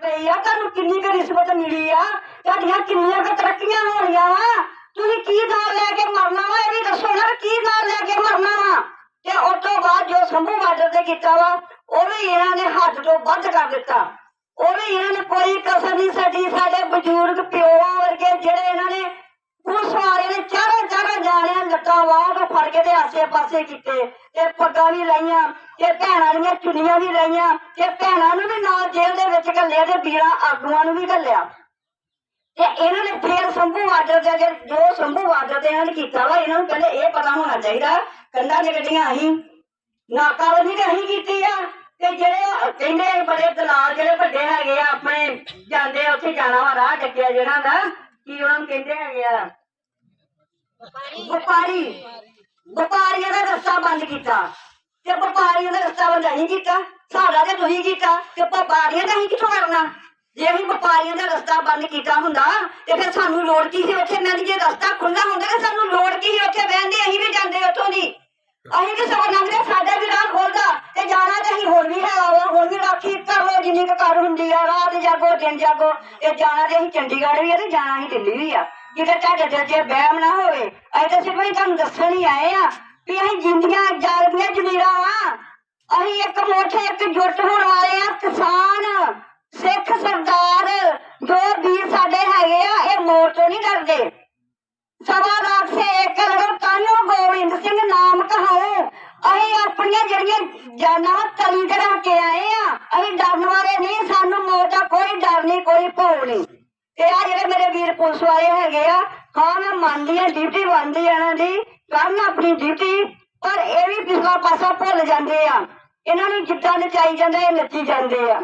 ਪਈ ਆ, ਤੁਹਾਨੂੰ ਕਿੰਨੀ ਕੁ ਰਿਸ਼ਵਤ ਮਿਲੀ ਆ? ਤੁਹਾਡੀਆਂ ਕਿੰਨੀਆਂ ਕੁ ਤਰੱਕੀਆਂ ਹੋਣੀਆਂ ਵਾ? ਤੁਸੀਂ ਕੀ ਨਾਂ ਲੈ ਕੇ ਮਰਨਾ ਵਾ? ਇਹ ਵੀ ਦੱਸੋ ਨਾ ਕੀ ਨਾਂ ਲੈ ਕੇ ਮਰਨਾ ਵਾ? ਤੇ ਉਸ ਤੋਂ ਬਾਅਦ ਜੋ ਸੰਭੂ ਬਾਰਡਰ ਤੇ ਕੀਤਾ ਵਾ, ਉਹ ਵੀ ਇਹਨਾਂ ਨੇ ਹੱਦ ਤੋਂ ਵੱਧ ਕਰ ਦਿੱਤਾ। ਉਹ ਵੀ ਇਹਨਾਂ ਨੇ ਕੋਈ ਕਸਰ ਨਹੀਂ ਛੱਡੀ। ਸਾਡੇ ਬਜ਼ੁਰਗ ਪਿਓ ਵਰਗੇ ਜਿਹੜੇ ਇਹਨਾਂ ਨੇ ਪੁਲਿਸ ਵਾਲੇ ਨੇ ਲੱਤਾਂ ਵਾਹ ਕੇ ਫੜ ਕੇ ਤੇ ਆਸੇ ਪਾਸੇ ਕੀਤੇ। ਤੇ ਪੱਗਾਂ ਵੀ ਲਾਈਆਂ, ਤੇ ਭੈਣਾਂ ਦੀਆਂ ਚੁੰਨੀਆਂ ਵੀ ਲਾਈਆਂ, ਤੇ ਭੈਣਾਂ ਨੂੰ ਵੀ ਨਾਲ ਜੇਲ੍ਹ ਦੇ ਵਿੱਚ ਘੱਲਿਆ ਤੇ ਵੀਰਾਂ ਆਗੂਆਂ ਨੂੰ ਵੀ ਘੱਲਿਆ। ਤੇ ਇਹਨਾਂ ਨੇ ਫੇਰ ਸੰਭੂ ਬਾਰਡਰ ਦੇ ਜੋ ਸੰਭੂ ਬਾਰਡਰ ਤੇ ਇਹਨਾਂ ਨੇ ਕੀਤਾ ਵਾ, ਇਹਨਾਂ ਨੂੰ ਪਹਿਲੇ ਇਹ ਪਤਾ ਹੋਣਾ ਚਾਹੀਦਾ, ਕੰਧਾਂ ਦੇ ਗੱਡੀਆਂ ਅਸੀਂ ਨਾਕਾਬੰਦੀ ਤੇ ਅਸੀਂ ਕੀਤੀ ਆ। ਤੇ ਜਿਹੜੇ ਕਹਿੰਦੇ ਬੜੇ ਦਲਾਲ ਜਿਹੜੇ ਵੱਡੇ ਹੈਗੇ ਆ, ਆਪਣੇ ਜਾਂਦੇ ਆ, ਉੱਥੇ ਜਾਣਾ ਵਾ, ਰਾਹ ਡੱਕਿਆ ਜਿਹੜਾ ਦਾ, ਕੀ ਉਹਨਾਂ ਨੂੰ ਕਹਿੰਦੇ ਹੈਗੇ ਆ? ਵਪਾਰੀ। ਵਪਾਰੀਆਂ ਦਾ ਰਸਤਾ ਬੰਦ ਕੀਤਾ। ਤੇ ਵਪਾਰੀਆਂ ਦਾ ਰਸਤਾ ਬੰਦ ਨਹੀਂ ਕੀਤਾ। ਸਾਡਾ ਤੇ ਤੁਸੀਂ ਕੀਤਾ। ਤੇ ਵਪਾਰੀਆਂ ਦਾ ਅਸੀਂ ਕਿੱਥੋਂ ਕਰਨਾ? ਜੇ ਅਸੀਂ ਵਪਾਰੀਆਂ ਦਾ ਰਸਤਾ ਬੰਦ ਕੀਤਾ ਹੁੰਦਾ, ਤੇ ਫਿਰ ਸਾਨੂੰ ਲੋੜ ਕੀ ਸੀ ਉੱਥੇ? ਮੈਂ ਜੇ ਰਸਤਾ ਖੁੱਲਾ ਹੁੰਦਾ ਤੇ ਸਾਨੂੰ ਲੋੜ ਕੀ ਸੀ ਉੱਥੇ ਬਹਿਣ ਅਸੀਂ ਵੀ ਜਾਂਦੇ ਉੱਥੋਂ ਦੀ। ਅਸੀਂ ਵੀ ਸਗੋਂ ਲੰਘਦੇ ਸਾਡਾ ਵੀ ਰਾਹ ਖੋਲਦਾ ਤੇ ਜਾਣਾ ਤੇ ਅਸੀਂ ਹੋਰ ਵੀ ਹੈਗਾ ਵਾ ਹੁਣ ਵੀ ਰਾਖੀ ਕਰ ਲੋ ਜਿੰਨੀ ਕੁ ਕਰ ਹੁੰਦੀ ਆ, ਰਾਤ ਜਾਗੋ, ਦਿਨ ਜਾਗੋ। ਇਹ ਜਾਣਾ ਤੇ ਅਸੀਂ ਚੰਡੀਗੜ੍ਹ ਵੀ ਆ ਤੇ ਜਾਣਾ ਅਸੀਂ ਦਿੱਲੀ ਵੀ ਆ। ਕਿਤੇ ਤੁਹਾਡੇ ਦਿਲ 'ਚ ਵਹਿਮ ਨਾ ਹੋਵੇ, ਅਸੀਂ ਤਾਂ ਸਿਰਫ ਹੀ ਤੁਹਾਨੂੰ ਦੱਸਣ ਹੀ ਆਏ ਆ ਵੀ ਅਸੀਂ ਜਿੰਦੀਆਂ ਜਾਗਦੀਆਂ ਜ਼ਮੀਰਾਂ ਵਾ। ਅਸੀਂ ਇੱਕ ਮੋਠੇ, ਇੱਕ ਜੁੱਟ ਹੋਣ ਵਾਲੇ ਆ, ਕਿਸਾਨ, ਸਿੱਖ ਸਰਦਾਰ, ਜੋ ਵੀਰ ਸਾਡੇ ਹੈਗੇ ਆ, ਇਹ ਮੋਰ ਤੋਂ ਨਹੀਂ ਡਰਦੇ। ਸਵਾ ਲੱਖ ਸੇ ਇੱਕ ਲੜੋ ਕਾਨੋ ਗੋਬਿੰਦ ਸਿੰਘ ਨਾਮ ਕਹਾਓ ਅਸੀਂ ਆਪਣੀਆਂ ਜਿਹੜੀਆਂ ਜਾਨਾਂ ਵਾ, ਤਲੀ ਤੇ ਰੱਖ ਕੇ ਆਏ ਆ। ਅਸੀਂ ਡਰਨ ਵਾਲੇ ਨਹੀਂ, ਸਾਨੂੰ ਮੌਤ ਦਾ ਕੋਈ ਡਰ ਨਹੀਂ, ਕੋਈ ਭੌ ਨਹੀਂ। ਤੇ ਆ ਜਿਹੜੇ ਮੇਰੇ ਵੀਰ ਪੁਲਿਸ ਵਾਲੇ ਹੈਗੇ ਆ ਹਾਂ ਮੈਂ ਮੰਨਦੀ ਆ ਡਿਊਟੀ ਬਣਦੀ ਆ ਇਹਨਾਂ ਦੀ ਕਰਨ ਆਪਣੀ ਡਿਊਟੀ ਪਰ ਇਹ ਵੀ ਪਿਛਲਾ ਪਾਸਾ ਭੁੱਲ ਜਾਂਦੇ ਆ। ਇਹਨਾਂ ਨੂੰ ਜਿੱਦਾਂ ਨਚਾਈ ਜਾਂਦੇ ਇਹ ਨੱਚੀ ਜਾਂਦੇ ਆ।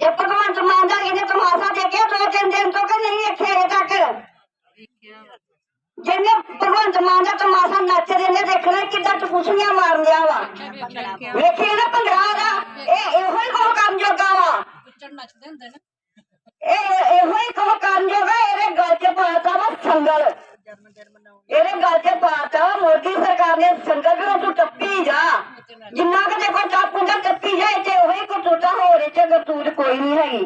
ਇਹ ਭਗਵੰਤ ਮਾਨ ਦਾ ਇਹਨੇ ਤਮਾਸ਼ਾ ਦੇਖਿਆ ਦੋ ਤਿੰਨ ਦਿਨ ਤੋਂ ਕਿ ਨਹੀਂ ਇੱਥੇ ਹਜੇ ਤੱਕ? ਜਿਹਨੇ ਭਗਵੰਤ ਮਾਨ ਦਾ ਤਮਾਸ਼ਾ ਨੱਚਦੇ ਨੇ ਦੇਖਣਾ ਕਿੱਦਾਂ ਟਪੂਸੀਆਂ ਮਾਰਨਿਆ ਵਾ। ਵੇਖਿਆ ਨਾ ਭੰਗੜਾ ਦਾ? ਇਹ ਇਹੋ ਹੀ ਕੋ ਕੰਮ ਜੋਗਾ ਵਾ ਇਹ ਇਹੋ ਹੀ ਕੋ ਕੰਮ ਜੋਗਾ, ਇਹਦੇ ਗਲ 'ਚ ਪਾਤਾ ਵਾ ਸੰਗਲ। ਇਹਦੇ ਗਲ 'ਚ ਪਾਤਾ ਮੋਦੀ ਸਰਕਾਰ ਨੇ, ਸੰਗਲ ਵੀ ਉਹ ਤੂੰ ਟੱਪੀ ਜਾ। ਜਿੰਨਾ ਕਿ ਦੇਖੋ ਟੱਪ ਹੁੰਦਾ ਟੱਪੀ ਜਾ, ਇੱਥੇ ਉਹੀ ਕੋ ਟੁੱਟਾ ਹੋਰ ਇੱਥੇ ਗਤੂਰ ਕੋਈ ਨਹੀਂ ਹੈਗੀ।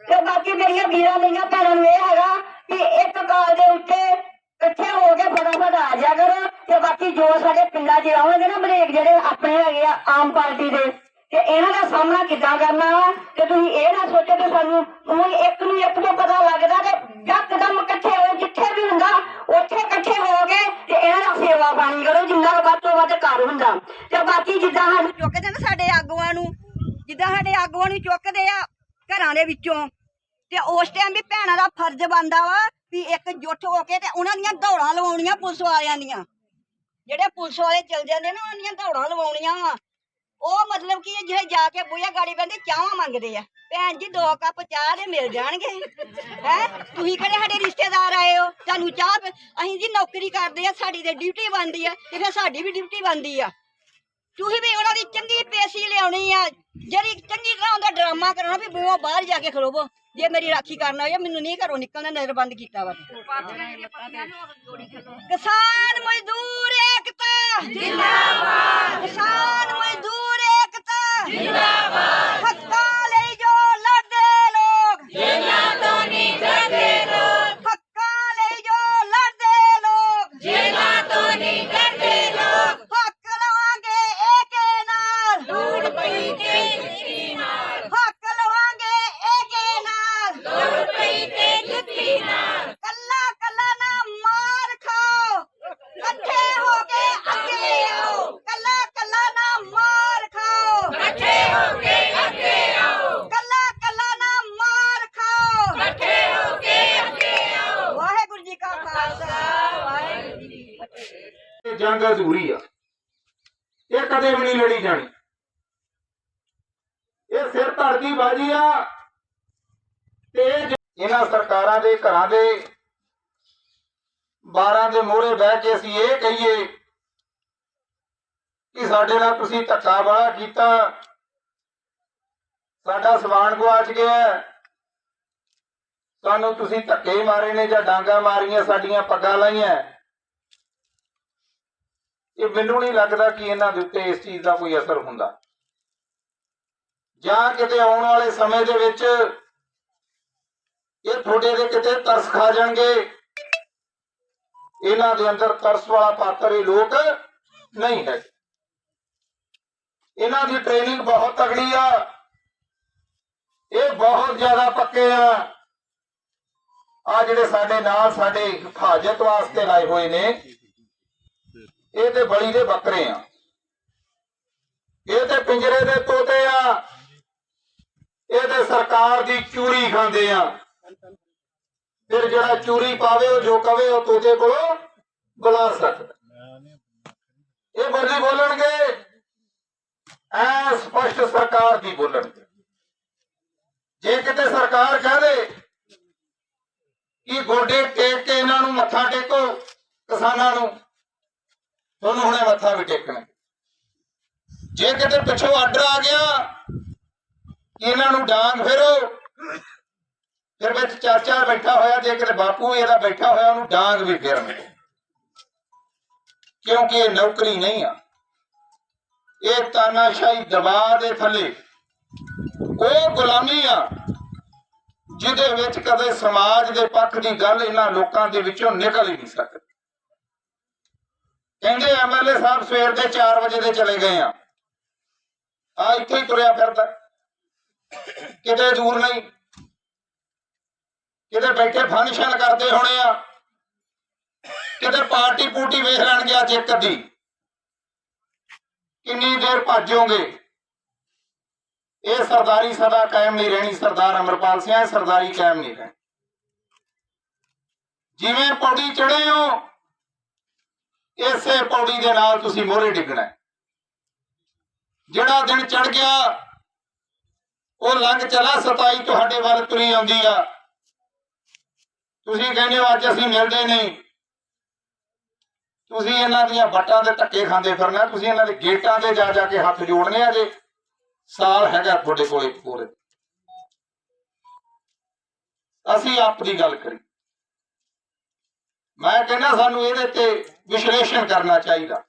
ਤੇ ਬਾਕੀ ਮੇਰੀਆਂ ਵੀਰਾਂ ਮੇਰੀਆਂ ਭੈਣਾਂ ਨੂੰ ਇਹ ਹੈਗਾ ਕਿ ਇੱਕ ਕਾਲ ਦੇ ਉੱਤੇ ਇਕੱਠੇ ਹੋ ਕੇ ਫਟਾਫਟ ਆ ਜਾ ਕਰੋ ਤੇ ਬਾਕੀ ਜੋ ਸਾਡੇ ਪਿੰਡਾਂ 'ਚ ਆਉਣਗੇ ਨਾ ਬਰੇਕ ਜਿਹੜੇ ਆਪਣੇ ਹੈਗੇ ਆ ਆਮ ਪਾਰਟੀ ਦੇ ਤੇ ਇਹਨਾਂ ਦਾ ਸਾਹਮਣਾ ਕਿੱਦਾਂ ਕਰਨਾ ਵਾ? ਤੇ ਤੁਸੀਂ ਇਹ ਨਾ ਸੋਚੋ ਕਿ ਸਾਨੂੰ ਹੁਣ ਇੱਕ ਨੂੰ ਇੱਕ ਤੋਂ ਪਤਾ ਲੱਗਦਾ ਤੇ ਯਕਦਮ ਇਕੱਠੇ ਹੋ ਜਿੱਥੇ ਵੀ ਹੁੰਦਾ, ਉੱਥੇ ਇਕੱਠੇ ਹੋ ਕੇ ਤੇ ਇਹਨਾਂ ਦਾ ਸੇਵਾ ਪਾਣੀ ਕਰੋ, ਜਿੰਨਾ ਵੱਧ ਤੋਂ ਵੱਧ ਕਰ ਹੁੰਦਾ। ਤੇ ਬਾਕੀ ਜਿੱਦਾਂ ਸਾਨੂੰ ਚੁੱਕਦੇ ਨੇ ਸਾਡੇ ਆਗੂਆਂ ਨੂੰ, ਜਿੱਦਾਂ ਸਾਡੇ ਆਗੂਆਂ ਨੂੰ ਚੁੱਕਦੇ ਆ ਘਰਾਂ ਦੇ ਵਿੱਚੋਂ, ਤੇ ਉਸ ਟਾਈਮ ਵੀ ਭੈਣਾਂ ਦਾ ਫਰਜ਼ ਬਣਦਾ ਵਾ ਵੀ ਇੱਕ ਜੁੱਟ ਹੋ ਕੇ ਤੇ ਉਹਨਾਂ ਦੀਆਂ ਦੌੜਾਂ ਲਵਾਉਣੀਆਂ ਪੁਲਿਸ ਵਾਲਿਆਂ ਦੀਆਂ। ਜਿਹੜੇ ਪੁਲਿਸ ਵਾਲੇ ਚਲ ਜਾਂਦੇ ਨਾ, ਉਹਨਾਂ ਦੀਆਂ ਦੌੜਾਂ ਲਵਾਉਣੀਆਂ ਵਾ। ਉਹ ਮਤਲਬ ਕਿ ਜਿਹੜੇ ਜਾ ਕੇ ਬੁਆ ਗਾੜੀ ਬੰਦੇ ਚਾਹਾਂ ਮੰਗਦੇ ਆ। ਭੈਣ ਜੀ ਦੋ ਕੱਪ ਚਾਹ ਦੇ ਮਿਲ ਜਾਣਗੇ। ਹੈ? ਤੁਸੀਂ ਕਿਹੜੇ ਸਾਡੇ ਰਿਸ਼ਤੇਦਾਰ ਆਏ ਹੋ? ਤੁਹਾਨੂੰ ਚਾਹ ਪ- ਅਸੀਂ ਜੀ ਨੌਕਰੀ ਕਰਦੇ ਆ ਸਾਡੀ ਤੇ ਡਿਊਟੀ ਬਣਦੀ ਆ ਤੇ ਫਿਰ ਸਾਡੀ ਵੀ ਡਿਊਟੀ ਬਣਦੀ ਆ। ਤੁਸੀਂ ਵੀ ਉਹਨਾਂ ਦੀ ਚੰਗੀ ਪੇਸ਼ੀ ਲਿਆਉਣੀ ਆ। ਜਿਹੜੀ ਚੰਗੀ ਤਰ੍ਹਾਂ ਉਹਦਾ ਡਰਾਮਾ ਕਰਾਉਣਾ ਵੀ ਬੂਹਾ ਬਾਹਰ ਜਾ ਕੇ ਖਲੋਵੋ। ਜੇ ਮੇਰੀ ਰਾਖੀ ਕਰਨਾ ਹੋਇਆ ਮੈਨੂੰ ਨਹੀਂ ਘਰੋਂ ਨਿਕਲਣਾ ਨਜ਼ਰ ਬੰਦ ਕੀਤਾ ਵਾ। ਕਿਸਾਨ ਮਜ਼ਦੂਰ ਏਕਤਾ। ਜਿੰਦਾਬਾਦ। ਕਿਸਾਨ ਮਜ਼ਦੂਰ ਜਿੰਦਾਬਾਦ। ਹੱਕਾਂ ਲਈ ਜੋ ਲੜਦੇ ਲੋਕ। ਜੇਲਾਂ ਤੋਂ ਨਹੀਂ ਡਰਦੇ ਲੋਕ ਹੱਕਾਂ ਲਈ ਜੋ ਲੜਦੇ ਲੋਕ ਜੇਲਾਂ ਤੋਂ ਨਹੀਂ ਡਰਦੇ ਲੋਕ ਹੱਕ ਲਵਾਂਗੇ ਏਕੇ ਨਾਲ ਲੋੜ ਪਈ ਤੇ ਜੁੱਤੀ ਨਾਲ ਹੱਕ ਲਵਾਂਗੇ ਏਕੇ ਨਾਲ ਲੋੜ ਪਈ ਤੇ ਜੁੱਤੀ ਨਾਲ ਕੱਲਾ ਕੱਲਾ ਨਾ ਮਾਰ ਖਾਓ ਇਕੱਠੇ ਹੋ ਕੇ ਅੱਗੇ ਆਓ ਕੱਲਾ ਕੱਲਾ ਨਾ ਮਾਰ ਖਾਓ ਇਕੱਠੇ ਹੋ ਕੇ ਅੱਗੇ ਆਓ ਕੱਲਾ ਕੱਲਾ ਨਾ ਮਾਰ ਖਾਓ ਇਕੱਠੇ ਹੋ ਕੇ ਅੱਗੇ ਆਓ ਵਾਹਿਗੁਰੂ ਜੀ ਕਾ ਖਾਲਸਾ ਵਾਹਿਗੁਰੂ ਜੀ ਕੀ ਫਤਿਹ ਇਹ ਜੰਗ ਅਧੂਰੀ ਆ। ਇਹ ਕਦੇ ਵੀ ਨਹੀਂ ਲੜੀ ਜਾਣੀ। ਇਹ ਸਿਰ ਧੜਦੀ ਬਾਜੀ ਆ। ਤੇ ਇਹਨਾਂ ਸਰਕਾਰਾਂ ਦੇ ਘਰਾਂ ਦੇ 12 ਦੇ ਮੋਹਰੇ ਬਹਿ ਕੇ ਅਸੀਂ ਇਹ ਕਹੀਏ ਕਿ ਸਾਡੇ ਨਾਲ ਤੁਸੀਂ ਧੱਕਾ ਬੜਾ ਕੀਤਾ। ਸਾਡਾ ਸਮਾਨ ਗਵਾਚ ਗਿਆ। ਸਾਨੂੰ ਤੁਸੀਂ ਧੱਕੇ ਮਾਰੇ ਨੇ ਜਾਂ ਡਾਂਗਾ ਮਾਰੀਆਂ, ਸਾਡੀਆਂ ਪੱਗਾਂ ਲਾਈਆਂ। ਇਹ ਮੈਨੂੰ ਨਹੀਂ ਲੱਗਦਾ ਕਿ ਇਹਨਾਂ ਦੇ ਉੱਤੇ ਇਸ ਚੀਜ਼ ਦਾ ਕੋਈ ਅਸਰ ਹੁੰਦਾ। ਜਾਂ ਕਿਤੇ ਆਉਣ ਵਾਲੇ ਸਮੇਂ ਦੇ ਵਿੱਚ ਇਹ ਤੁਹਾਡੇ ਦੇ ਕਿਤੇ ਤਰਸ ਖਾ ਜਾਣਗੇ। ਇਹਨਾਂ ਦੇ ਅੰਦਰ ਤਰਸ ਵਾਲਾ ਪਾਤਰ ਇਹ ਲੋਕ ਨਹੀਂ ਹੈ। ਇਹਨਾਂ ਦੀ ਟ੍ਰੇਨਿੰਗ ਬਹੁਤ ਤਗੜੀ ਆ। ਇਹ ਬਹੁਤ ਜ਼ਿਆਦਾ ਪੱਕੇ ਆ। ਆ ਜਿਹੜੇ ਸਾਡੇ ਨਾਲ ਸਾਡੇ ਹਿਫਾਜ਼ਤ ਵਾਸਤੇ ਲਾਏ ਹੋਏ ਨੇ, ਇਹ ਤੇ ਬਲੀ ਦੇ ਬੱਕਰੇ ਆ। ਇਹ ਤੇ ਪਿੰਜਰੇ ਦੇ ਤੋਤੇ ਆ। ਇਹ ਤੇ ਸਰਕਾਰ ਦੀ ਚੂਰੀ ਖਾਂਦੇ ਆ। ਫਿਰ ਜਿਹੜਾ ਚੂਰੀ ਪਾਵੇ, ਉਹ ਜੋ ਕਵੇ, ਉਹ ਤੋਤੇ ਕੋਲੋਂ ਬੁਲਾ ਸਕਦਾ। ਇਹ ਬੋਲੀ ਬੋਲਣਗੇ। ਐ ਸਪਸ਼ਟ ਸਰਕਾਰ ਦੀ ਬੋਲਣਗੇ। ਜੇ ਕਿਤੇ ਸਰਕਾਰ ਕਹਦੇ ਕਿ ਗੋਡੇ ਟੇਕ ਕੇ ਇਹਨਾਂ ਨੂੰ ਮੱਥਾ ਟੇਕੋ? ਕਿਸਾਨਾਂ ਨੂੰ। ਤੁਹਾਨੂੰ ਹੁਣੇ ਮੱਥਾ ਵੀ ਟੇਕਣਾ ਜੇ ਕਿਤੇ ਪਿੱਛੋਂ ਆਰਡਰ ਆ ਗਿਆ ਇਹਨਾਂ ਨੂੰ ਡਾਂਗ ਫੇਰੋ। ਫਿਰ ਵਿੱਚ ਚਾਚਾ ਬੈਠਾ ਹੋਇਆ, ਜੇ ਕਿਤੇ ਬਾਪੂ ਇਹਦਾ ਬੈਠਾ ਹੋਇਆ, ਉਹਨੂੰ ਡਾਂਗ ਵੀ ਫੇਰਨਗੇ ਕਿਉਂਕਿ ਇਹ ਨੌਕਰੀ ਨਹੀਂ ਆ। ਇਹ ਤਾਨਾਸ਼ਾਹੀ ਦਬਾਅ ਦੇ ਥੱਲੇ। ਉਹ ਗੁਲਾਮੀ ਆ। ਜਿਹਦੇ ਵਿੱਚ ਕਦੇ ਸਮਾਜ ਦੇ ਪੱਖ ਦੀ ਗੱਲ ਇਹਨਾਂ ਲੋਕਾਂ ਦੇ ਵਿੱਚੋਂ ਨਿਕਲ ਹੀ ਨਹੀਂ ਸਕਦੀ। ਕਹਿੰਦੇ ਐਮਐਲਏ ਸਾਹਿਬ ਸਵੇਰ ਦੇ 4 ਵਜੇ ਦੇ ਚਲੇ ਗਏ ਆ। ਆ ਇੱਥੇ ਹੀ ਤੁਰਿਆ ਫਿਰਦਾ। ਕਿਤੇ ਦੂਰ ਨਹੀਂ। ਕਿਤੇ ਬੈਠੇ ਫੰਕਸ਼ਨ ਕਰਦੇ ਹੋਣੇ ਆ। ਕਿਤੇ ਪਾਰਟੀ ਪੂਟੀ ਵੇਖ ਲੈਣਗੇ ਅੱਜ ਇੱਕ ਅੱਧੀ। ਕਿੰਨੀ ਦੇਰ ਭੱਜੋਗੇ ਇਹ ਸਰਦਾਰੀ ਸਦਾ ਕਾਇਮ ਨਹੀਂ ਰਹਿਣੀ, ਸਰਦਾਰ ਅਮਰਪਾਲ ਸਿੰਘ, ਇਹ ਸਰਦਾਰੀ ਕਾਇਮ ਨਹੀਂ ਰਹਿਣੀ। ਜਿਵੇਂ ਪੌੜੀ ਚੜੇ ਹੋ, ਇਸੇ ਪੌੜੀ ਦੇ ਨਾਲ ਤੁਸੀਂ ਮੋਹਰੇ ਡਿੱਗਣਾ ਜਿਹੜਾ ਦਿਨ ਚੜ ਗਿਆ, ਉਹ ਲੰਘ ਚਲਾ 27 ਤੁਹਾਡੇ ਵੱਲ ਤੁਰੀ ਆਉਂਦੀ ਆ। ਤੁਸੀਂ ਕਹਿੰਦੇ ਹੋ, ਅੱਜ ਅਸੀਂ ਮਿਲਦੇ ਨਹੀਂ। ਤੁਸੀਂ ਇਹਨਾਂ ਦੀਆਂ ਵੱਟਾਂ ਦੇ ਧੱਕੇ ਖਾਂਦੇ ਫਿਰਨਾ, ਤੁਸੀਂ ਇਹਨਾਂ ਦੇ ਗੇਟਾਂ ਤੇ ਜਾ ਜਾ ਕੇ ਹੱਥ ਜੋੜਨੇ ਆ ਜੇ। ਸਾਲ ਹੈਗਾ ਤੁਹਾਡੇ ਕੋਲੇ ਪੂਰੇ। ਅਸੀਂ ਆਪ ਦੀ ਗੱਲ ਕਰੀ। ਮੈਂ ਕਹਿੰਦਾ ਸਾਨੂੰ ਇਹਦੇ ਤੇ ਵਿਸ਼ਲੇਸ਼ਣ ਕਰਨਾ ਚਾਹੀਦਾ।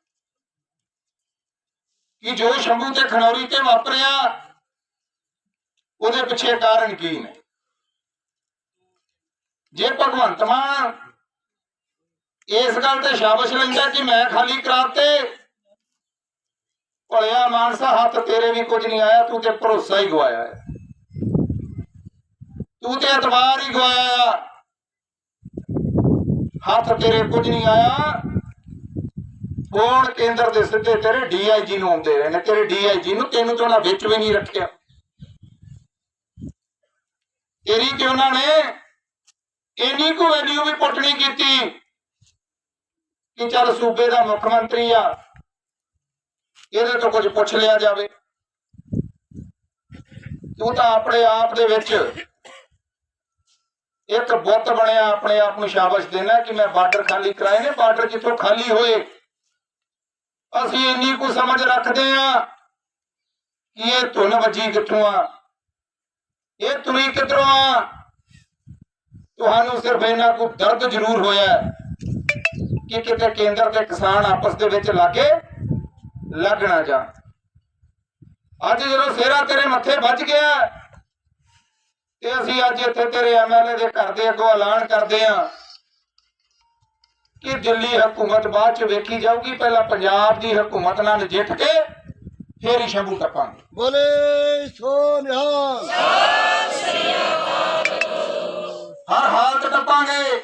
ਕਿ ਜੋ ਸ਼ੰਭੂ ਤੇ ਖਨੌਰੀ ਤੇ ਵਾਪਰਿਆ, ਉਹਦੇ ਪਿੱਛੇ ਕਾਰਨ ਕੀ ਨੇ? ਜੇ ਭਗਵੰਤ ਮਾਨ ਇਸ ਗੱਲ ਤੇ ਸ਼ਾਬਾਸ਼ ਲੈਂਦਾ ਕਿ ਮੈਂ ਖਾਲੀ ਕਰਾਤੇ ਭਲਿਆ ਮਾਨਸਾ, ਹੱਥ ਤੇਰੇ ਵੀ ਕੁਝ ਨਹੀਂ ਆਇਆ, ਤੂੰ ਤੇ ਭਰੋਸਾ ਹੀ ਗਵਾਇਆ ਹੈ। ਤੂੰ ਤੇ ਇਤਬਾਰ ਹੀ ਗਵਾਇਆ ਹੱਥ ਤੇਰੇ ਕੁਝ ਨਹੀਂ ਆਇਆ। ਫੋਨ ਕੇਂਦਰ ਦੇ ਸਿੱਧੇ ਤੇਰੇ ਡੀਆਈਜੀ ਨੂੰ ਆਉਂਦੇ ਰਹੇ ਨੇ, ਤੇਰੇ ਡੀਆਈਜੀ ਨੂੰ ਤੈਨੂੰ ਤਾਂ ਉਹਨਾਂ ਵਿੱਚ ਵੀ ਨਹੀਂ ਰੱਖਿਆ। ਤੇਰੀ ਤੇ ਉਹਨਾਂ ਨੇ ਇੰਨੀ ਕੁ ਵੈਲਿਊ ਵੀ ਪੁੱਟਣੀ ਕੀਤੀ ਕਿ ਚੱਲ ਸੂਬੇ ਦਾ ਮੁੱਖ ਮੰਤਰੀ ਆ ਇਹਦੇ ਤੋਂ ਕੁਝ ਪੁੱਛ ਲਿਆ ਜਾਵੇ। ਤੂੰ ਤਾਂ ਆਪਣੇ ਆਪ ਦੇ ਵਿੱਚ ਇੱਕ ਬੁੱਤ ਬਣਿਆ, ਆਪਣੇ ਆਪ ਨੂੰ ਸ਼ਾਬਾਸ਼ ਦੇਣਾ ਕਿ ਮੈਂ ਬਾਰਡਰ ਖਾਲੀ ਕਰਾਏ ਨੇ, ਬਾਰਡਰ ਜਿੱਥੋਂ ਖਾਲੀ ਹੋਏ। ਅਸੀਂ ਇੰਨੀ ਕੁ ਸਮਝ ਰੱਖਦੇ ਆ ਕਿ ਇਹ ਧੁਨ ਵੱਜੀ ਕਿੱਥੋਂ ਆ? ਇਹ ਤੁਰੀ ਕਿੱਧਰੋਂ ਆ? ਤੁਹਾਨੂੰ ਸਿਰਫ ਇੰਨਾ ਕੁ ਦਰਦ ਜ਼ਰੂਰ ਹੋਇਆ ਕਿ ਕਿਤੇ ਕੇਂਦਰ ਤੇ ਕਿਸਾਨ ਆਪਸ ਦੇ ਵਿੱਚ ਲਾਗੇ ਲੱਗਣਾ ਜਾ। ਅੱਜ ਜਦੋਂ ਸੇਰਾ ਤੇਰੇ ਮੱਥੇ ਵੱਜ ਗਿਆ ਤੇ ਅਸੀਂ ਅੱਜ ਇੱਥੇ ਤੇਰੇ ਐਮਐਲਏ ਦੇ ਘਰ ਦੇ ਅੱਗੋਂ ਐਲਾਨ ਕਰਦੇ ਆ ਕਿ ਦਿੱਲੀ ਹਕੂਮਤ ਬਾਅਦ ਚ ਵੇਖੀ ਜਾਊਗੀ ਪਹਿਲਾਂ ਪੰਜਾਬ ਦੀ ਹਕੂਮਤ ਨਾਲ ਨਜਿੱਠ ਕੇ ਫੇਰ ਹੀ ਸ਼ੰਭੂ ਟੱਪਾਂਗੇ ਬੋਲੇ ਸੋ ਨਿਹਾਲ। ਹਰ ਹਾਲਤ ਟੱਪਾਂਗੇ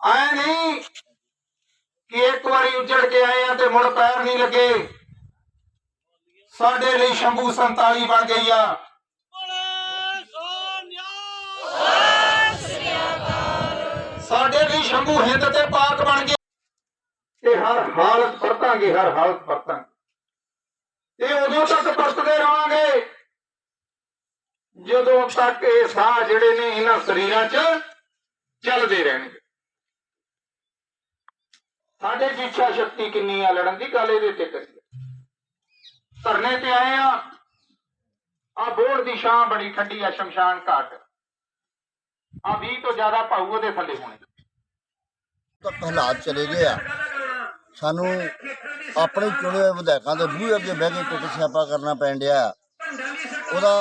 ਆਏ ਨਹੀਂ ਕਿ ਇੱਕ ਵਾਰੀ ਉੱਜੜ ਕੇ ਆਏ ਆ ਤੇ ਮੁੜ ਪੈਰ ਨਹੀਂ ਲੱਗੇ। ਸਾਡੇ ਲਈ ਸ਼ੰਭੂ 47 ਬਣ ਗਈ ਆ। ਸਾਡੇ ਲਈ ਸ਼ੰਭੂ ਹਿੰਦ ਤੇ ਪਾਕ ਬਣ ਗਏ। ਤੇ ਹਰ ਹਾਲਤ ਪਰਤਾਂਗੇ ਹਰ ਹਾਲਤ ਪਰਤਾਂਗੇ ਤੇ ਉਦੋਂ ਤੱਕ ਪਰਤਦੇ ਰਹਾਂਗੇ। ਜਦੋਂ ਤੱਕ ਇਹ ਸਾਹ ਜਿਹੜੇ ਨੇ ਇਹਨਾਂ ਸਰੀਰਾਂ 'ਚ ਚੱਲਦੇ ਰਹਿਣਗੇ। ਸਾਡੇ 'ਚ ਇੱਛਾ ਸ਼ਕਤੀ ਕਿੰਨੀ ਆ, ਲੜਨ ਦੀ ਗੱਲ ਇਹਦੇ ਤੇ ਕਰੀਏ। ਧਰਨੇ ਤੇ ਆਏ ਆ ਆ ਬੋੜ ਦੀ ਛਾਂ ਬੜੀ ਠੰਡੀ ਆ, ਸ਼ਮਸ਼ਾਨ ਘਾਟ। ਆ 20 ਤੋਂ ਜ਼ਿਆਦਾ ਭਾਊ ਉਹਦੇ ਥੱਲੇ ਹੋਣੇ। ਹਾਲਾਤ ਚਲੇ ਗਏ ਆ। ਸਾਨੂੰ ਆਪਣੇ ਚੁਣੇ ਹੋਏ ਵਿਧਾਇਕਾਂ ਦੇ ਮੂੰਹ ਅੱਗੇ ਬਹਿ ਕੇ ਕੁੱਟ ਸਿਆਪਾ ਕਰਨਾ ਪੈਣ ਡਿਆ। ਉਹਦਾ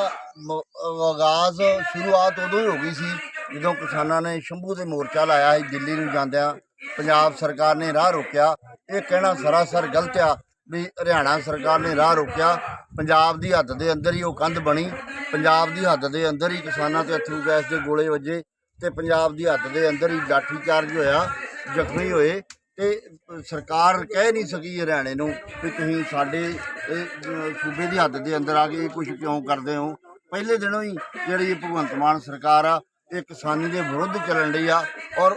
ਆਗਾਜ਼ ਸ਼ੁਰੂਆਤ ਉਦੋਂ ਹੀ ਹੋ ਗਈ ਸੀ, ਜਦੋਂ ਕਿਸਾਨਾਂ ਨੇ ਸ਼ੰਭੂ ਦੇ ਮੋਰਚਾ ਲਾਇਆ ਸੀ, ਦਿੱਲੀ ਨੂੰ ਜਾਂਦਿਆਂ। ਪੰਜਾਬ ਸਰਕਾਰ ਨੇ ਰਾਹ ਰੋਕਿਆ। ਇਹ ਕਹਿਣਾ ਸਰਾਸਰ ਗਲਤ ਆ ਵੀ ਹਰਿਆਣਾ ਸਰਕਾਰ ਨੇ ਰਾਹ ਰੋਕਿਆ। ਪੰਜਾਬ ਦੀ ਹੱਦ ਦੇ ਅੰਦਰ ਹੀ ਉਹ ਕੰਧ ਬਣੀ। ਪੰਜਾਬ ਦੀ ਹੱਦ ਦੇ ਅੰਦਰ ਹੀ ਕਿਸਾਨਾਂ ਤੇ ਅਥਰੂ ਗੈਸ ਦੇ ਗੋਲੇ ਵੱਜੇ ਤੇ ਪੰਜਾਬ ਦੀ ਹੱਦ ਦੇ ਅੰਦਰ ਹੀ ਲਾਠੀ ਚਾਰਜ ਹੋਇਆ, ਜ਼ਖਮੀ ਹੋਏ ਤੇ ਸਰਕਾਰ ਕਹਿ ਨਹੀਂ ਸਕੀ ਹਰਿਆਣੇ ਨੂੰ ਵੀ ਤੁਸੀਂ ਸਾਡੇ ਸੂਬੇ ਦੀ ਹੱਦ ਦੇ ਅੰਦਰ ਆ ਕੇ ਇਹ ਕੁਝ ਕਿਉਂ ਕਰਦੇ ਹੋ। ਪਹਿਲੇ ਦਿਨੋਂ ਹੀ ਜਿਹੜੀ ਭਗਵੰਤ ਮਾਨ ਸਰਕਾਰ ਆ ਇਹ ਕਿਸਾਨੀ ਦੇ ਵਿਰੁੱਧ ਚੱਲਣ ਰਹੀ ਆ ਔਰ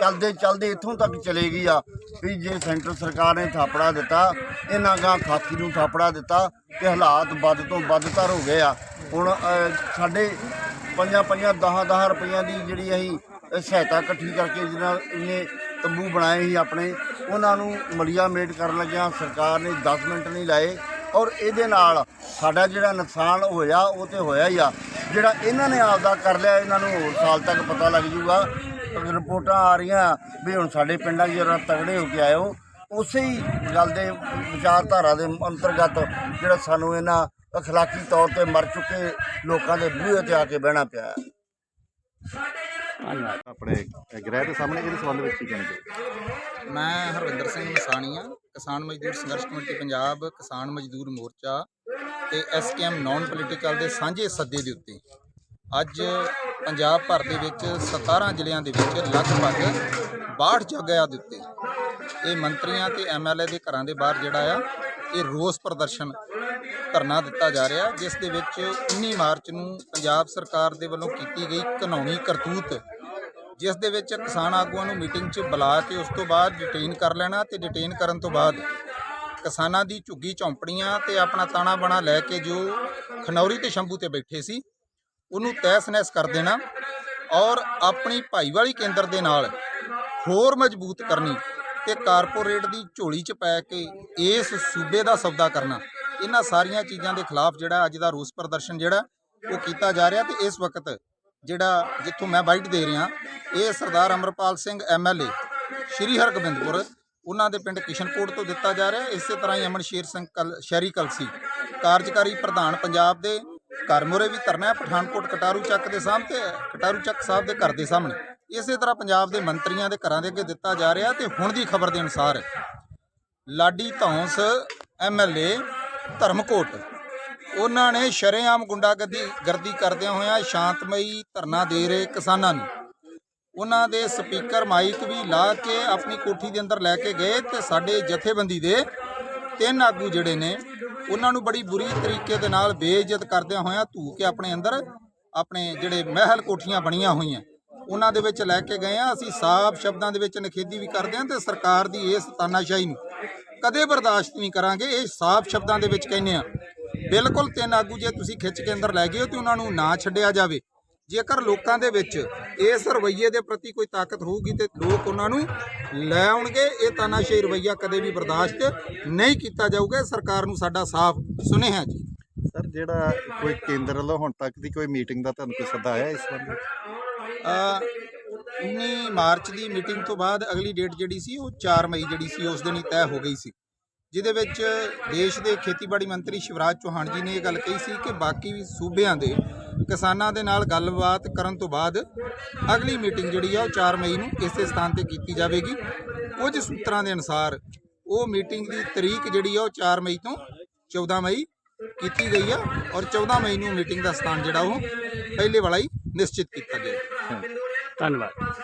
ਚੱਲਦੇ ਚੱਲਦੇ ਇੱਥੋਂ ਤੱਕ ਚਲੇ ਗਈ ਆ ਵੀ ਜੇ ਸੈਂਟਰ ਸਰਕਾਰ ਨੇ ਥਾਪੜਾ ਦਿੱਤਾ, ਇਹਨਾਂ ਗਾਂ ਖਾਕੀ ਨੂੰ ਥਾਪੜਾ ਦਿੱਤਾ ਤੇ ਹਾਲਾਤ ਵੱਧ ਤੋਂ ਵੱਧਤਰ ਹੋ ਗਏ ਆ। ਹੁਣ ਸਾਡੇ ਪੰਜਾਂ ਪੰਜਾਂ 10 10 ਰੁਪਈਆਂ ਦੀ ਜਿਹੜੀ ਅਸੀਂ ਸਹਾਇਤਾ ਇਕੱਠੀ ਕਰਕੇ ਜਿਹਨਾਂ ਇਹਨੇ ਤੰਬੂ ਬਣਾਏ ਸੀ ਆਪਣੇ, ਉਹਨਾਂ ਨੂੰ ਮਲੀਆ ਮੇਟ ਕਰਨ ਲੱਗਿਆ ਸਰਕਾਰ ਨੇ 10 ਮਿੰਟ ਨਹੀਂ ਲਾਏ ਔਰ ਇਹਦੇ ਨਾਲ ਸਾਡਾ ਜਿਹੜਾ ਨੁਕਸਾਨ ਹੋਇਆ, ਉਹ ਤੇ ਹੋਇਆ ਹੀ ਆ। ਜਿਹੜਾ ਇਹਨਾਂ ਨੇ ਆਪਦਾ ਕਰ ਲਿਆ ਇਹਨਾਂ ਨੂੰ ਹੋਰ ਸਾਲ ਤੱਕ ਪਤਾ ਲੱਗ ਜੂਗਾ। ਰਿਪੋਰਟਾਂ ਆ ਰਹੀਆਂ ਵੀ ਹੁਣ ਸਾਡੇ ਪਿੰਡਾਂ 'ਚ ਜਰਾ ਤਗੜੇ ਹੋ ਕੇ ਆਇਓ ਉਸੇ ਹੀ ਗੱਲ ਦੇ ਵਿਚਾਰਧਾਰਾ ਦੇ ਅੰਤਰਗਤ ਜਿਹੜਾ ਸਾਨੂੰ ਇਹਨਾਂ ਅਖਲਾਕੀ ਤੌਰ ਤੇ ਮਰ ਚੁੱਕੇ ਲੋਕਾਂ ਦੇ ਬੂਹੇ ਤੇ ਆ ਕੇ ਬਹਿਣਾ ਪਿਆ ਹੈ। ਆਪਣੇ ਗ੍ਰਹਿ ਦੇ ਸਾਹਮਣੇ ਇਹਦੇ ਸੰਬੰਧ ਵਿੱਚ ਕੀ ਮੈਂ ਹਰਵਿੰਦਰ ਸਿੰਘ ਮਸਾਣੀਆ ਕਿਸਾਨ ਮਜ਼ਦੂਰ ਸੰਘਰਸ਼ ਕਮੇਟੀ ਪੰਜਾਬ ਕਿਸਾਨ ਮਜ਼ਦੂਰ ਮੋਰਚਾ। ਤੇ ਐਸਕੇਐਮ ਨਾਨ ਪੋਲੀਟੀਕਲ ਦੇ ਸਾਂਝੇ ਸੱਦੇ ਦੇ ਉੱਤੇ ਅੱਜ ਪੰਜਾਬ ਭਰ ਦੇ ਵਿੱਚ 17 ਜ਼ਿਲ੍ਹਿਆਂ ਦੇ ਵਿੱਚ ਲਗਭਗ 62 ਜਗ੍ਹਾ ਦੇ ਉੱਤੇ ਇਹ ਮੰਤਰੀਆਂ ਤੇ ਐਮਐਲਏ ਦੇ ਘਰਾਂ ਦੇ ਬਾਹਰ ਜਿਹੜਾ ਆ, ਇਹ ਰੋਸ ਪ੍ਰਦਰਸ਼ਨ ਧਰਨਾ ਦਿੱਤਾ ਜਾ ਰਿਹਾ, ਜਿਸ ਦੇ ਵਿੱਚ 19 ਮਾਰਚ ਨੂੰ ਪੰਜਾਬ ਸਰਕਾਰ ਦੇ ਵੱਲੋਂ ਕੀਤੀ ਗਈ ਕਾਨੂੰਨੀ ਕਰਤੂਤ, ਜਿਸ ਦੇ ਵਿੱਚ ਕਿਸਾਨ ਆਗੂਆਂ ਨੂੰ ਮੀਟਿੰਗ 'ਚ ਬੁਲਾ ਕੇ ਉਸ ਤੋਂ ਬਾਅਦ ਡਿਟੇਨ ਕਰ ਲੈਣਾ ਤੇ ਡਿਟੇਨ ਕਰਨ ਤੋਂ ਬਾਅਦ ਕਿਸਾਨਾਂ ਦੀ ਝੁੱਗੀ ਝੌਂਪੜੀਆਂ ਤੇ ਆਪਣਾ ਤਾਣਾ ਬਣਾ ਲੈ ਕੇ ਜੋ ਖਨੌਰੀ ਤੇ ਸ਼ੰਭੂ ਤੇ ਬੈਠੇ ਸੀ, ਉਹਨੂੰ ਤਹਿਸ-ਨਹਿਸ ਕਰ ਦੇਣਾ ਔਰ ਆਪਣੀ ਭਾਈਵਾਲੀ ਕੇਂਦਰ ਦੇ ਨਾਲ ਹੋਰ ਮਜ਼ਬੂਤ ਕਰਨੀ ਤੇ ਕਾਰਪੋਰੇਟ ਦੀ ਝੋਲੀ 'ਚ ਪੈ ਕੇ ਇਸ ਸੂਬੇ ਦਾ ਸੌਦਾ ਕਰਨਾ। ਇਹਨਾਂ ਸਾਰੀਆਂ ਚੀਜ਼ਾਂ ਦੇ ਖਿਲਾਫ ਜਿਹੜਾ ਅੱਜ ਦਾ ਰੋਸ ਪ੍ਰਦਰਸ਼ਨ ਜਿਹੜਾ, ਉਹ ਕੀਤਾ ਜਾ ਰਿਹਾ ਤੇ ਇਸ ਵਕਤ ਜਿਹੜਾ ਜਿੱਥੋਂ ਮੈਂ ਬਾਈਟ ਦੇ ਰਿਹਾ, ਇਹ ਸਰਦਾਰ ਅਮਰਪਾਲ ਸਿੰਘ ਐਮਐਲਏ ਸ਼੍ਰੀ ਹਰਗੋਬਿੰਦਪੁਰ ਉਹਨਾਂ ਦੇ ਪਿੰਡ ਕਿਸ਼ਨਕੋਟ ਤੋਂ ਦਿੱਤਾ ਜਾ ਰਿਹਾ ਇਸੇ ਤਰ੍ਹਾਂ ਹੀ ਅਮਨ ਸ਼ੇਰ ਸਿੰਘ ਕਲ, ਸ਼ਹਿਰੀ ਕਲਸੀ ਕਾਰਜਕਾਰੀ ਪ੍ਰਧਾਨ ਪੰਜਾਬ ਦੇ ਘਰ ਮੁਰੇ ਵੀ ਧਰਨਾ ਹੈ। ਪਠਾਨਕੋਟ ਕਟਾਰੂ ਚੱਕ ਦੇ ਸਾਹਮਣੇ, ਕਟਾਰੂ ਚੱਕ ਸਾਹਿਬ ਦੇ ਘਰ ਦੇ ਸਾਹਮਣੇ। ਇਸੇ ਤਰ੍ਹਾਂ ਪੰਜਾਬ ਦੇ ਮੰਤਰੀਆਂ ਦੇ ਘਰਾਂ ਦੇ ਅੱਗੇ ਦਿੱਤਾ ਜਾ ਰਿਹਾ ਤੇ ਹੁਣ ਦੀ ਖਬਰ ਦੇ ਅਨੁਸਾਰ ਲਾਡੀ ਧੌਂਸ ਐਮਐਲਏ ਧਰਮਕੋਟ, ਉਹਨਾਂ ਨੇ ਸ਼ਰੇਆਮ ਗੁੰਡਾਗਰਦੀ ਗਰਦੀ ਕਰਦਿਆਂ ਹੋਇਆਂ ਸ਼ਾਂਤਮਈ ਧਰਨਾ ਦੇ ਰਹੇ ਕਿਸਾਨਾਂ ਨੂੰ। ਉਹਨਾਂ ਦੇ ਸਪੀਕਰ ਮਾਈਕ ਵੀ ਲਾ ਕੇ ਆਪਣੀ ਕੋਠੀ ਦੇ ਅੰਦਰ ਲੈ ਕੇ ਗਏ ਤੇ ਸਾਡੇ ਜਥੇਬੰਦੀ ਦੇ ਤਿੰਨ ਆਗੂ ਜਿਹੜੇ ਨੇ, ਉਹਨਾਂ ਨੂੰ ਬੜੀ ਬੁਰੀ ਤਰੀਕੇ ਦੇ ਨਾਲ ਬੇਇੱਜ਼ਤ ਕਰਦਿਆਂ ਹੋਇਆਂ ਧੂ ਕੇ ਆਪਣੇ ਅੰਦਰ ਆਪਣੇ ਜਿਹੜੇ ਮਹਿਲ ਕੋਠੀਆਂ ਬਣੀਆਂ ਹੋਈਆਂ, ਉਹਨਾਂ ਦੇ ਵਿੱਚ ਲੈ ਕੇ ਗਏ ਆ। ਅਸੀਂ ਸਾਫ਼ ਸ਼ਬਦਾਂ ਦੇ ਵਿੱਚ ਨਖੇਦੀ ਵੀ ਕਰਦੇ ਹਾਂ ਤੇ ਸਰਕਾਰ ਦੀ ਇਸ ਤਾਨਾਸ਼ਾਹੀ ਨੂੰ ਕਦੇ ਬਰਦਾਸ਼ਤ ਨਹੀਂ ਕਰਾਂਗੇ। ਇਹ ਸਾਫ਼ ਸ਼ਬਦਾਂ ਦੇ ਵਿੱਚ ਕਹਿੰਦੇ ਆ, ਬਿਲਕੁਲ ਤਿੰਨ ਆਗੂ ਜੇ ਤੁਸੀਂ ਖਿੱਚ ਕੇ ਅੰਦਰ ਲੈ ਗਏ ਹੋ ਤੇ ਉਹਨਾਂ ਨੂੰ ਨਾ ਛੱਡਿਆ ਜਾਵੇ। ਜੇਕਰ ਲੋਕਾਂ ਦੇ ਵਿੱਚ ਇਸ ਰਵੱਈਏ ਦੇ ਪ੍ਰਤੀ ਕੋਈ ਤਾਕਤ ਹੋਊਗੀ ਤੇ ਲੋਕ ਉਹਨਾਂ ਨੂੰ ਲੈ ਆਉਣਗੇ ਇਹ ਤਾਨਾਸ਼ਾਹੀ ਰਵੱਈਆ ਕਦੇ ਵੀ ਬਰਦਾਸ਼ਤ ਨਹੀਂ ਕੀਤਾ ਜਾਊਗਾ। ਸਰਕਾਰ ਨੂੰ ਸਾਡਾ ਸਾਫ਼ ਸੁਨੇਹਾ ਜੀ। ਸਰ ਜਿਹੜਾ ਕੋਈ ਕੇਂਦਰ ਵੱਲੋਂ ਹੁਣ ਤੱਕ ਦੀ ਕੋਈ ਮੀਟਿੰਗ ਦਾ ਤੁਹਾਨੂੰ ਕੋਈ ਸੱਦਾ ਆਇਆ ਇਸ ਸੰਬੰਧ ਵਿੱਚ ਅ 19 ਮਾਰਚ ਦੀ ਮੀਟਿੰਗ ਤੋਂ ਬਾਅਦ ਅਗਲੀ ਡੇਟ ਜਿਹੜੀ ਸੀ ਉਹ 4 ਮਈ ਜਿਹੜੀ ਸੀ ਉਸ ਦਿਨ ਹੀ ਤੈਅ ਹੋ ਗਈ ਸੀ। ਜਿਹਦੇ ਵਿੱਚ ਦੇਸ਼ ਦੇ ਖੇਤੀਬਾੜੀ ਮੰਤਰੀ ਸ਼ਿਵਰਾਜ ਚੌਹਾਨ ਜੀ ਨੇ ਇਹ ਗੱਲ ਕਹੀ ਸੀ ਕਿ ਬਾਕੀ ਵੀ ਸੂਬਿਆਂ ਦੇ ਕਿਸਾਨਾਂ ਦੇ ਨਾਲ ਗੱਲਬਾਤ ਕਰਨ ਤੋਂ ਬਾਅਦ ਅਗਲੀ ਮੀਟਿੰਗ ਜਿਹੜੀ ਆ ਉਹ 4 ਮਈ ਨੂੰ ਇਸੇ ਸਥਾਨ ਤੇ ਕੀਤੀ ਜਾਵੇਗੀ। ਕੁਝ ਸੂਤਰਾਂ ਦੇ ਅਨੁਸਾਰ ਉਹ ਮੀਟਿੰਗ ਦੀ ਤਰੀਕ ਜਿਹੜੀ ਆ ਉਹ 4 ਮਈ ਤੋਂ 14 ਮਈ ਕੀਤੀ ਗਈ ਆ ਔਰ 14 ਮਈ ਨੂੰ ਮੀਟਿੰਗ ਦਾ ਸਥਾਨ ਜਿਹੜਾ ਉਹ ਪਹਿਲੇ ਵਾਲਾ ਹੀ ਨਿਸ਼ਚਿਤ ਕੀਤਾ ਗਿਆ। ਧੰਨਵਾਦ।